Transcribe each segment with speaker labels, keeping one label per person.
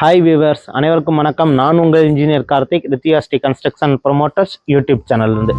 Speaker 1: Hi viewers அனைவருக்கும் வணக்கம். நான் உங்கள் இன்ஜினியர் கார்த்திக் ரித்தியாஸ்டி கன்ஸ்ட்ரக்ஷன் ப்ரொமோட்டர்ஸ் யூடியூப் சேனல்லேருந்து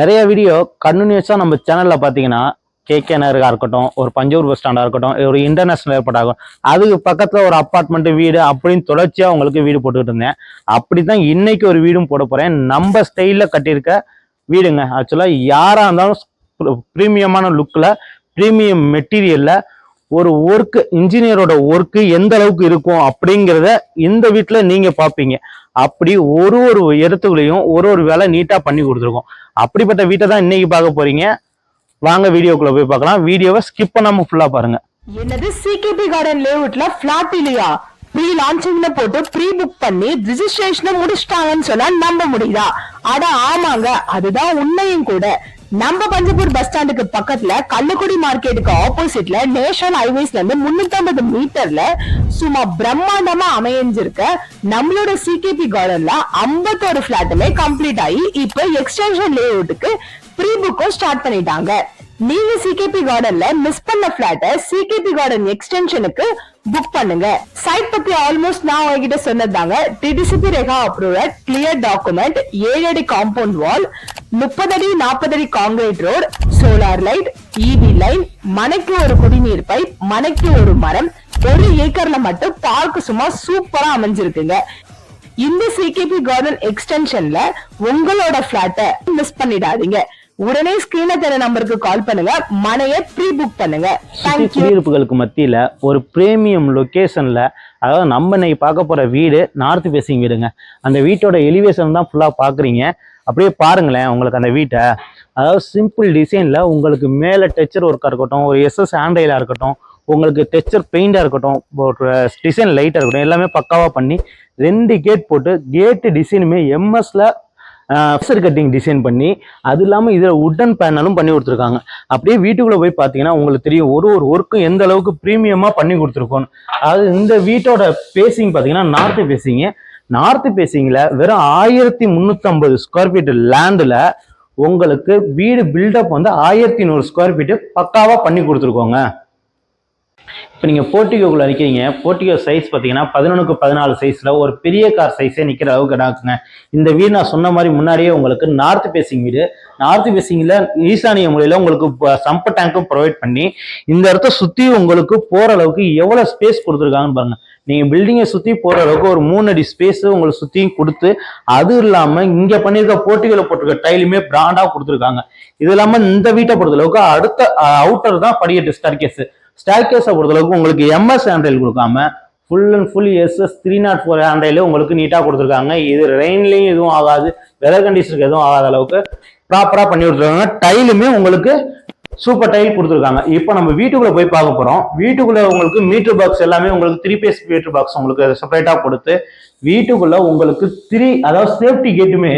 Speaker 1: நிறைய வீடியோ கண்டினியூஸாக நம்ம சேனலில் பார்த்தீங்கன்னா கேகே நகருக்காக இருக்கட்டும் ஒரு பஞ்சூர் பஸ் ஸ்டாண்டாக இருக்கட்டும் ஒரு இன்டர்நேஷனல் ஏர்போர்ட் ஆகும் அதுக்கு பக்கத்தில் ஒரு அப்பார்ட்மெண்ட்டு வீடு அப்படின்னு தொடர்ச்சியாக உங்களுக்கு வீடு போட்டுக்கிட்டு இருந்தேன். அப்படி தான் இன்னைக்கு ஒரு வீடும் போட போகிறேன் நம்ம ஸ்டைலில் கட்டியிருக்க வீடுங்க. ஆக்சுவலாக யாராக இருந்தாலும் ப்ரீமியமான லுக்கில் ப்ரீமியம் மெட்டீரியலில் ஒரு ஒர்க்கு இன்ஜினியரோட ஒர்க்கு எந்த அளவுக்கு இருக்கும் அப்படிங்கிறத இந்த வீட்டில் நீங்கள் பார்ப்பீங்க அப்படி ஒரு ஒரு இடத்துக்குள்ளேயும் ஒரு ஒரு வேலை நீட்டாக பண்ணி கொடுத்துருக்கோம். அப்படிப்பட்ட வீட்டை தான் இன்னைக்கு பார்க்க போகிறீங்க வாங்க வீடியோக்குள்ள போய் பார்க்கலாம். வீடியோவை ஸ்கிப் பண்ணாம ஃபுல்லா பாருங்க.
Speaker 2: என்னது? சிகேபி கார்டன் லேஅவுட்ல பிளாட் இல்லையா? ப்ரீ லான்ச்சிங்ல போட்டு ப்ரீ புக் பண்ணி ரிஜிஸ்ட்ரேஷனை முடிச்சிட்டாங்கன்னு சொன்னா நம்ப முடியுதா? அட ஆமாங்க. அதுதான் உண்மையும் கூட. நம்ம பஞ்சப்பூர் பஸ் ஸ்டாண்டுக்கு பக்கத்துல கள்ளுக்குடி மார்க்கெட்டுக்கு ஆப்போசிட்ல நேஷனல் ஹைவேஸ்ல இருந்து 350 மீட்டர்ல சும்மா பிரம்மாண்டமா அமைஞ்சிருக்க நம்மளோட சிகேபி கார்டன்ல 51 பிளாட்டுமே கம்ப்ளீட் ஆகி இப்ப எக்ஸ்டென்ஷன் லேஅவுட்டுக்கு ப்ரீ புக்கும் ஸ்டார்ட் பண்ணிட்டாங்க. நீங்க சிகேபி கார்டன்ல மிஸ் பண்ண பிளாட்ட சிகேபி கார்டன் எக்ஸ்டென்ஷனுக்கு புக் பண்ணுங்க. சைட் பத்தி ஆல்மோஸ்ட் நான் உங்ககிட்ட சொன்னதாங்க டிடிசிபி ரேகா அப்ரூவல் கிளியர் டாக்குமெண்ட் ஏழு அடி காம்பவுண்ட் வால் முப்பது அடி நாற்பது அடி concrete road solar light EV line மனைக்கு ஒரு குடிநீர் பைப் மனைக்கு ஒரு மரம் ஒரு ஏக்கர்ல மட்டும் பார்க் சும்மா சூப்பரா அமைஞ்சிருக்குங்க. இந்த சிகேபி கார்டன் எக்ஸ்டென்ஷன்ல உங்களோட பிளாட்டை மிஸ் பண்ணிடாதீங்க. உடனே ஸ்கிரீன்ல தர நம்பருக்கு கால் பண்ணுங்க. மனைய ப்ரீ புக் பண்ணுங்க
Speaker 1: குடியிருப்புகளுக்கு மத்தியில ஒரு பிரீமியம் லொகேஷன்ல அதாவது நம்ம இன்னைக்கு பார்க்க போற வீடு நார்த் ஃபேசிங் வீடுங்க. அந்த வீட்டோட எலிவேஷன் தான் ஃபுல்லா பாக்குறீங்க அப்படியே பாருங்களேன் உங்களுக்கு அந்த வீட்டை. அதாவது சிம்பிள் டிசைன்ல உங்களுக்கு மேலே டெச்சர் ஒர்க்காக இருக்கட்டும் ஒரு எஸ்எஸ் ஹேண்ட்ரைலாக இருக்கட்டும் உங்களுக்கு டெக்ஸ்சர் பெயிண்டாக இருக்கட்டும் டிசைன் லைட்டாக இருக்கட்டும் எல்லாமே பக்காவாக பண்ணி ரெண்டு கேட் போட்டு கேட்டு டிசைனுமே எம்எஸ்ல ஃபிக்சர் கட்டிங் டிசைன் பண்ணி அது இல்லாமல் இதில் உட்டன் பேனலும் பண்ணி கொடுத்துருக்காங்க. அப்படியே வீட்டுக்குள்ளே போய் பார்த்தீங்கன்னா உங்களுக்கு தெரியும் ஒரு ஒரு ஒர்க்கும் எந்த அளவுக்கு ப்ரீமியமாக பண்ணி கொடுத்துருக்கோம் அது இந்த வீட்டோட பேசிங் பார்த்தீங்கன்னா நார்த்து பேசிங்க நார்த்து பேசிங்கில் வெறும் ஆயிரத்தி முந்நூற்றம்பது ஸ்கொயர் ஃபீட் லேண்டில் உங்களுக்கு வீடு பில்டப் வந்து ஆயிரத்தி நூறு ஸ்கொயர் ஃபீட்டு பக்காவாக பண்ணி கொடுத்துருக்கோங்க. இப்போ நீங்கள் போர்ட்டிகோக்குள்ள நிற்கிறீங்க போர்ட்டிகோ சைஸ் பார்த்தீங்கன்னா பதினொன்றுக்கு பதினாலு சைஸில் ஒரு பெரிய கார் சைஸே நிற்கிற அளவுக்கு இடாக்குங்க இந்த வீடு நான் சொன்ன மாதிரி முன்னாடியே உங்களுக்கு நார்த் பேசிங் வீடு. நார்த் பேசிங்கில் ஈசானிய முறையில் உங்களுக்கு சம்ப டேங்க்கும் ப்ரொவைட் பண்ணி இந்த இடத்த சுற்றி உங்களுக்கு போகிற அளவுக்கு எவ்வளோ ஸ்பேஸ் கொடுத்துருக்காங்கன்னு பாருங்கள் நீங்கள் பில்டிங்கை சுற்றி போகிற அளவுக்கு ஒரு மூணு அடி ஸ்பேஸ் உங்களுக்கு சுற்றியும் கொடுத்து அது இல்லாமல் இங்கே பண்ணியிருக்க போட்டிகளை போட்டிருக்க டைலுமே பிராண்டாக கொடுத்துருக்காங்க. இது இல்லாமல் இந்த வீட்டை பொறுத்த அளவுக்கு அடுத்த அவுட்டர் தான் படிக்கட்டு ஸ்டார்கேஸ் ஸ்டாக்கேஸை பொறுத்தளவுக்கு உங்களுக்கு எம்எஸ் ஹேண்ட்ரைல் கொடுக்காம full and full SS three naught four ஹேண்ட்ரைலே உங்களுக்கு நீட்டாக கொடுத்துருக்காங்க. இது ரெயின்லையும் எதுவும் ஆகாது வெதர் கண்டிஷனுக்கு எதுவும் ஆகாத அளவுக்கு ப்ராப்பராக பண்ணி கொடுத்துருக்காங்க. டைலுமே உங்களுக்கு சூப்பர் டைல் கொடுத்துருக்காங்க. இப்போ நம்ம வீட்டுக்குள்ளே போய் பார்க்க போகிறோம் வீட்டுக்குள்ளே உங்களுக்கு மீட்டர் பாக்ஸ் எல்லாமே உங்களுக்கு த்ரீ பேஸ் மீட்டர் பாக்ஸ் உங்களுக்கு செப்பரேட்டாக கொடுத்து வீட்டுக்குள்ளே உங்களுக்கு த்ரீ அதாவது சேஃப்டி கேட்டுமே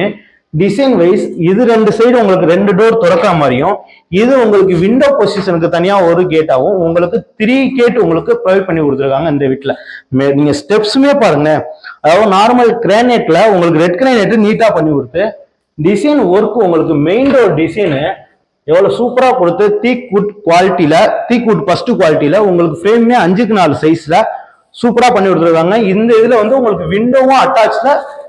Speaker 1: டிசைன் வைஸ் இது ரெண்டு சைடு உங்களுக்கு ரெண்டு டோர் திறக்கிற மாதிரியும் இது உங்களுக்கு விண்டோ பொசிஷனுக்கு தனியா ஒரு கேட்டாகவும் உங்களுக்கு த்ரீ கேட் உங்களுக்கு ப்ரொவைட் பண்ணி கொடுத்துருக்காங்க இந்த வீட்டில். மே- நீங்க ஸ்டெப்ஸுமே பாருங்க அதாவது நார்மல் கிரானைட்ல உங்களுக்கு ரெட் கிரானைட் நீட்டா பண்ணி கொடுத்து டிசைன் ஒர்க் உங்களுக்கு மெயின் டோர் டிசைனு எவ்வளவு சூப்பரா கொடுத்து தீக் வுட் குவாலிட்டியில தீக் வுட் ஃபர்ஸ்ட் குவாலிட்டியில உங்களுக்கு ஃப்ரேமே அஞ்சுக்கு நாலு சைஸ்ல சூப்பரா பண்ணி கொடுத்துருக்காங்க. இந்த இதுல வந்து உங்களுக்கு விண்டோவும் அட்டாச்ல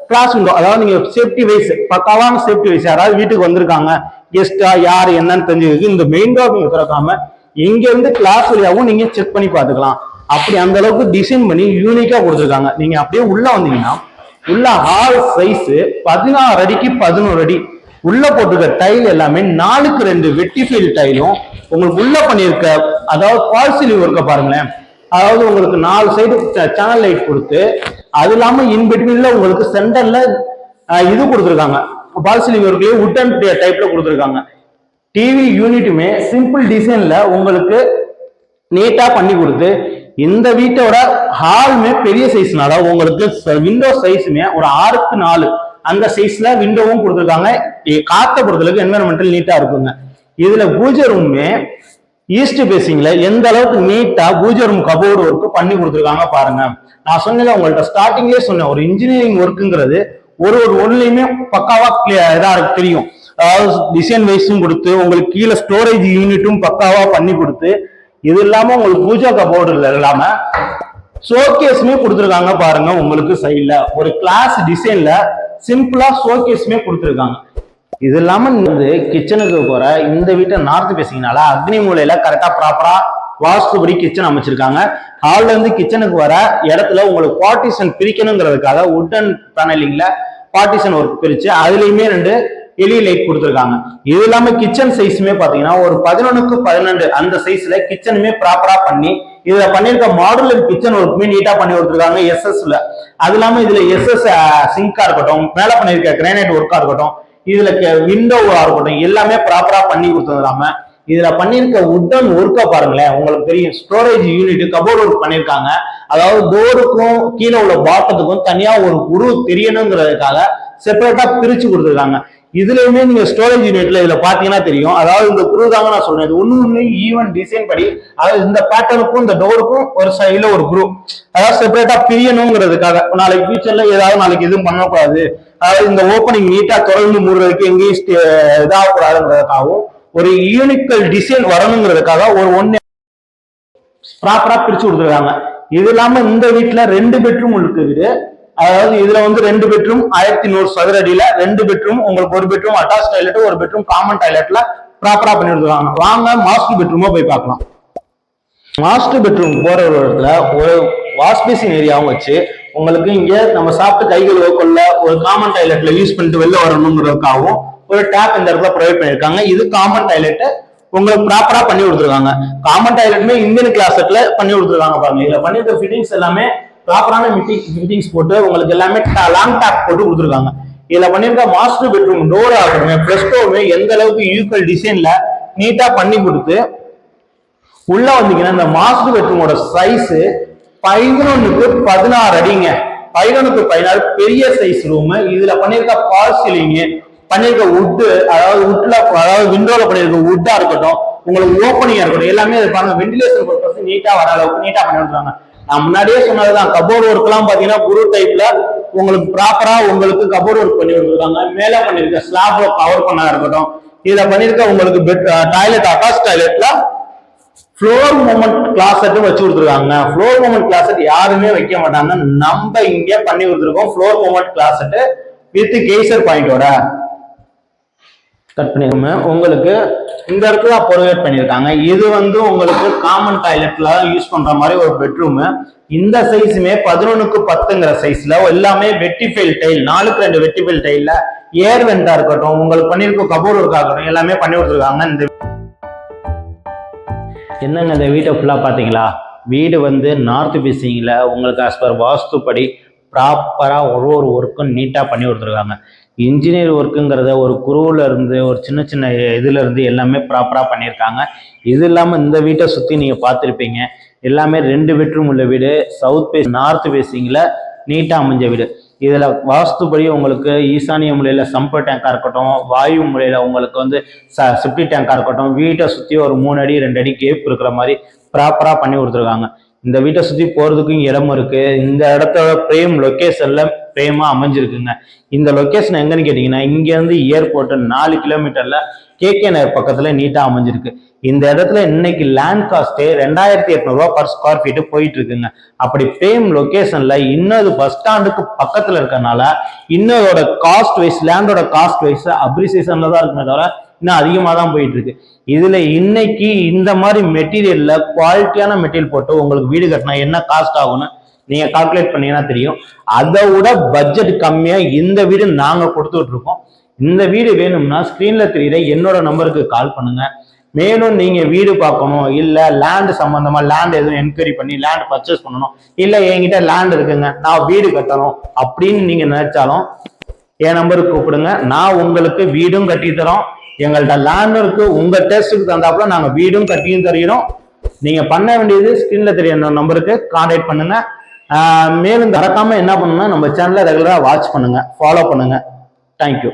Speaker 1: கிளாஸ் விண்டோ அதாவது நீங்க சேஃப்டி வைஸ் பக்காவான சேஃப்டி வைஸ் யாராவது வீட்டுக்கு வந்திருக்காங்க கெஸ்டா யார் என்னன்னு தெரிஞ்சதுக்கு இந்த மெயின் டோர் நீங்க திறக்காம இங்க இருந்து கிளாஸ் வழியாகவும் நீங்க செக் பண்ணி பாத்துக்கலாம் அப்படி அந்த அளவுக்கு டிசைன் பண்ணி யூனிக்கா கொடுத்துருக்காங்க. நீங்க அப்படியே உள்ள வந்தீங்கன்னா உள்ள ஹால் சைஸ் பதினாறு அடிக்கு பதினோரு அடி உள்ள போட்டிருக்க டைல் எல்லாமே நாலுக்கு ரெண்டு வெட்டிஃபீல் டைலும் உங்களுக்கு உள்ள பண்ணியிருக்க அதாவது ஃபால் ஒர்க்க பாருங்களேன். அதாவது உங்களுக்கு நாலு சைடு சேனல் லைட் கொடுத்து அது இல்லாம இன்பிட்வீன்ல உங்களுக்கு சென்டர்ல இது கொடுத்துருக்காங்க. ஃபால் சீலிங் ஒர்க்லயே உட்டன் டைப்ல கொடுத்துருக்காங்க. டிவி யூனிட்டுமே சிம்பிள் டிசைன்ல உங்களுக்கு நீட்டா பண்ணி கொடுத்து இந்த வீட்டோட ஹாலுமே பெரிய சைஸ்னால உங்களுக்கு விண்டோ சைஸுமே ஒரு ஆறுக்கு நாலு அந்த சைஸ்ல விண்டோவும் கொடுத்துருக்காங்க. காத்த பொறுத்தளவுக்கு என்வரன்மெண்டல் நீட்டா இருக்குங்க. இதுல பூஜை ரூமே ஈஸ்ட் பேசிங்ல எந்த அளவுக்கு நீட்டா பூஜை ரூம் கபோர்டு ஒர்க் பண்ணி கொடுத்துருக்காங்க பாருங்க. நான் சொன்னேன் உங்கள்ட்ட ஸ்டார்டிங்லேயே சொன்னேன். ஒரு இன்ஜினியரிங் ஒர்க்குங்கிறது ஒரு ஒரு ஒன்லையுமே பக்காவா clear- இதா இருக்கு தெரியும். அதாவது டிசைன் வைஸும் கொடுத்து உங்களுக்கு கீழே ஸ்டோரேஜ் யூனிட்டும் பக்காவா பண்ணி கொடுத்து இது இல்லாம உங்களுக்கு பூஜா கபோர்டு இல்லாம ஷோகேஸுமே கொடுத்துருக்காங்க பாருங்க உங்களுக்கு சைட்ல ஒரு கிளாஸ் டிசைன்ல சிம்பிளா ஷோகேஸுமே கொடுத்துருக்காங்க. இது இல்லாமல் வந்து கிச்சனுக்கு போகிற இந்த வீட்டை நார்த்து பேசிங்கனால அக்னி மூலையில கரெக்டாக ப்ராப்பராக வாஸ்துபடி கிச்சன் அமைச்சிருக்காங்க. ஹால்ல இருந்து கிச்சனுக்கு வர இடத்துல உங்களுக்கு பார்ட்டிஷன் பிரிக்கணுங்கிறதுக்காக உட்டன் பேனலிங்ல பார்ட்டிஷன் ஒர்க் பிரிச்சு அதுலயுமே ரெண்டு எலி லைட் கொடுத்துருக்காங்க. இது இல்லாம கிச்சன் சைஸுமே பாத்தீங்கன்னா ஒரு பதினொன்னுக்கு பதினெண்டு அந்த சைஸ்ல கிச்சனுமே ப்ராப்பரா பண்ணி இதுல பண்ணிருக்க மாடுலர் கிச்சன் ஒர்க்குமே நீட்டா பண்ணி கொடுத்துருக்காங்க எஸ்எஸ்ல அது இல்லாம இதுல எஸ்எஸ் சிங்கா இருக்கட்டும் மேல பண்ணிருக்க கிரானைட் ஒர்க்கா இருக்கட்டும் இதுல விண்டோவா இருக்கட்டும் எல்லாமே ப்ராப்பரா பண்ணி கொடுத்தது இல்லாம இதுல பண்ணிருக்க உட்டன் ஒர்க்கை பாருங்களேன் உங்களுக்கு தெரியும். ஸ்டோரேஜ் யூனிட் கபோர்ட் ஒர்க் பண்ணிருக்காங்க அதாவது டோருக்கும் கீழே உள்ள பாட்டத்துக்கும் தனியா ஒரு குரு தெரியணுங்கிறதுக்காக செப்பரேட்டா பிரிச்சு கொடுத்துருக்காங்க. இதுலயுமே நீங்க ஸ்டோரேஜ் யூனிட்ல இதுல பாத்தீங்கன்னா தெரியும். அதாவது இந்த குரு தாங்க நான் சொல்றேன் இது ஒண்ணு ஒண்ணு ஈவன் டிசைன் படி அதாவது இந்த பேட்டர்னுக்கும் இந்த டோருக்கும் ஒரு சைட்ல ஒரு குரு அதாவது செப்பரேட்டா பிரியணுங்கிறதுக்காக நாளைக்கு ஃபியூச்சர்ல ஏதாவது நாளைக்கு எதுவும் பண்ணக்கூடாது. இந்த ஓப்பனிங் நீட்டா தொடர்ந்து மூடுறதுக்கு எங்கேயும் இதாகக்கூடாதுங்கிறதுக்காகவும் ஒரு யூனிக்கல் டிசைன் வரணுங்கிறதுக்காக ஒரு ஒன்னு ப்ராப்பரா பிரிச்சு கொடுத்துருக்காங்க. இது இல்லாம இந்த வீட்டுல ரெண்டு பெட்ரூம் இருக்குது அதாவது இதுல வந்து ரெண்டு பெட்ரூம் ஆயிரத்தி நூறு சதுர அடியில ரெண்டு பெட்ரூம் உங்களுக்கு ஒரு பெட்ரூம் அட்டாச் டாய்லெட் ஒரு பெட்ரூம் காமன் டாய்லெட்ல ப்ராப்பரா பண்ணி கொடுத்துருக்காங்க. வாங்க மாஸ்டர் பெட்ரூமா போய் பார்க்கலாம். மாஸ்டர் பெட்ரூம் போற ஒரு இடத்துல ஒரு வாஷ் பேசின் ஏரியாவும் வச்சு உங்களுக்கு இங்க நம்ம சாப்பிட்டு கைகள் கொள்ள ஒரு காமன் டாய்லெட்ல யூஸ் பண்ணிட்டு வெளில வரணுங்கிறதுக்காகவும் ஒரு டேப் இந்த இடத்துல ப்ரொவைட் பண்ணிருக்காங்க இது காமன் டாய்லெட் உங்களுக்கு ப்ராப்பரா பண்ணி கொடுத்துருக்காங்க. காமன் டாய்லெட்டுமே இந்தியன் கிளாசெட்ல பண்ணி கொடுத்துருக்காங்க பாருங்க. இதுல பண்ணிருக்க ஃபிட்டிங்ஸ் எல்லாமே ப்ராப்பரான ஃபிட்டிங்ஸ் போட்டு உங்களுக்கு எல்லாமே லாங் டேப் போட்டு கொடுத்துருக்காங்க. இதுல பண்ணிருக்க மாஸ்டர் பெட்ரூம் டோர் ஆகணுமே பிளஸ் எந்த அளவுக்கு யூக்கல் டிசைன்ல நீட்டா பண்ணி கொடுத்து உள்ள வந்தீங்கன்னா இந்த மாஸ்டர் பெட்ரூமோட சைஸ் பதினொன்னுக்கு பதினாறு அடிங்க. பதினொன்னுக்கு பதினாறு பெரிய சைஸ் ரூம் இதுல பண்ணிருக்க பால் சீலிங்கு பண்ணிருக்க வுட்டு அதாவது உட்ல அதாவது விண்டோல பண்ணிருக்க உட்டா இருக்கட்டும் உங்களுக்கு ஓப்பனிங்கா இருக்கட்டும் எல்லாமே இது பாருங்க வெண்டிலேஷன் பர்பஸ் நீட்டா வர அளவுக்கு நீட்டா பண்ணி விட்டுருவாங்க நான் முன்னாடியே சொன்னதுதான் கபோர்ட் ஒர்க் எல்லாம் பாத்தீங்கன்னா குரு டைப்ல உங்களுக்கு ப்ராப்பரா உங்களுக்கு கபோர்ட் ஒர்க் பண்ணி விட்டுருக்காங்க மேல பண்ணிருக்க ஸ்லாப்ல கவர் பண்ணா இருக்கட்டும். இதுல பண்ணிருக்க உங்களுக்கு பெட் டாய்லெட் அட்டாச் டாய்லெட்ல ஃப்ளோர் மூமெண்ட் கிளாசெட் வச்சு கொடுத்துருக்காங்க. ஃப்ளோர் மூமெண்ட் கிளாசெட் யாருமே வைக்க மாட்டாங்க. நம்ம இங்க பண்ணி கொடுத்துருக்கோம். Floor mount closet with geyser பாயிண்டோட cut பண்ணிருக்கோம். உங்களுக்கு இந்த இடத்துல ப்ரொவைட் பண்ணியிருக்காங்க. இது வந்து உங்களுக்கு காமன் டாய்லெட்ல யூஸ் பண்ற மாதிரி ஒரு பெட்ரூம் இந்த சைஸுமே பதினொன்னுக்கு பத்துங்கிற சைஸ்ல எல்லாமே வெட்டிஃபைல் டைல் நாலுக்கு ரெண்டு வெட்டிஃபைல் டைல்ல ஏர் வெண்டா இருக்கட்டும் உங்களுக்கு பண்ணியிருக்க கபோர் இருக்கட்டும் எல்லாமே பண்ணி கொடுத்துருக்காங்க. இந்த என்னங்க இந்த வீட்டை ஃபுல்லாக பார்த்தீங்களா வீடு வந்து நார்த் ஃபேஸிங்கில் உங்களுக்கு ஆஸ் பர் வாஸ்துப்படி ப்ராப்பராக ஒரு ஒரு ஒர்க்கும் நீட்டாக பண்ணி கொடுத்துருக்காங்க. இன்ஜினியர் ஒர்க்குங்கிறத ஒரு குருவில் இருந்து ஒரு சின்ன சின்ன இதுலேருந்து எல்லாமே ப்ராப்பராக பண்ணியிருக்காங்க. இது இல்லாமல் இந்த வீட்டை சுற்றி நீங்கள் பார்த்துருப்பீங்க. எல்லாமே ரெண்டு பெட்ரூம் உள்ள வீடு சவுத் பேஸ் நார்த் பேசிங்கில் நீட்டாக அமைஞ்ச வீடு. இதில் வாஸ்துபடி உங்களுக்கு ஈசானிய முறையில் சம்பர் டேங்காக இருக்கட்டும் வாயு முறையில் உங்களுக்கு வந்து ச செப்டி டேங்காக இருக்கட்டும் வீட்டை சுற்றி ஒரு மூணு அடி ரெண்டு அடி கேப் இருக்கிற மாதிரி ப்ராப்பராக பண்ணி கொடுத்துருக்காங்க. இந்த வீட்டை சுற்றி போகிறதுக்கும் இடம் இருக்குது இந்த இடத்தோட பிரேம் லொக்கேஷனில் பிரேமாக அமைஞ்சிருக்குங்க. இந்த லொக்கேஷன் எங்கன்னு கேட்டிங்கன்னா இங்கேருந்து ஏர்போர்ட்டு நாலு கிலோமீட்டரில் கேகே நகர் பக்கத்தில் நீட்டாக அமைஞ்சிருக்கு. இந்த இடத்துல இன்னைக்கு லேண்ட் காஸ்ட்டு ரெண்டாயிரத்தி எட்நூறுவா பர் ஸ்கொயர் ஃபீட்டு போயிட்டு இருக்குங்க அப்படி ஃபேம் லொக்கேஷன்ல இன்னொரு பஸ் ஸ்டாண்டுக்கு பக்கத்துல இருக்கறனால இன்னொரு காஸ்ட் வைஸ் லேண்டோட காஸ்ட் வைஸ் அப்ரிசியேஷன்ல தான் இருக்குமே தவிர இன்னும் அதிகமாக தான் போயிட்டு இருக்கு இதுல இன்னைக்கு இந்த மாதிரி மெட்டீரியல்ல குவாலிட்டியான மெட்டீரியல் போட்டு உங்களுக்கு வீடு கட்டினா என்ன காஸ்ட் ஆகும்னு நீங்க கால்குலேட் பண்ணீங்கன்னா தெரியும். அதை விட பட்ஜெட் கம்மியா இந்த வீடு நாங்க கொடுத்துட்டு இருக்கோம். இந்த வீடு வேணும்னா ஸ்கிரீன்ல தெரியுற என்னோட நம்பருக்கு கால் பண்ணுங்க. மேலும் நீங்க வீடு பார்க்கணும் இல்ல லேண்ட் சம்பந்தமா லேண்ட் எதுவும் என்கொயரி பண்ணி லேண்ட் பர்ச்சேஸ் பண்ணணும் இல்ல என்கிட்ட லேண்ட் இருக்குங்க நான் வீடு கட்டணும் அப்படின்னு நீங்க நினைச்சாலும் என் நம்பருக்கு கூப்பிடுங்க. நான் உங்களுக்கு வீடும் கட்டி தரோம். எங்கள்கிட்ட லேண்ட் இருக்கு உங்க டெஸ்ட்டுக்கு தந்தாப்புல நாங்க வீடும் கட்டியும் தருகிறோம். நீங்க பண்ண வேண்டியது ஸ்கிரீன்ல தெரிய நம்பருக்கு கான்டாக்ட் பண்ணுங்க. மேலும் மறக்காம என்ன பண்ணணும்னா நம்ம சேனலை ரெகுலரா வாட்ச் பண்ணுங்க ஃபாலோ பண்ணுங்க. தேங்க்யூ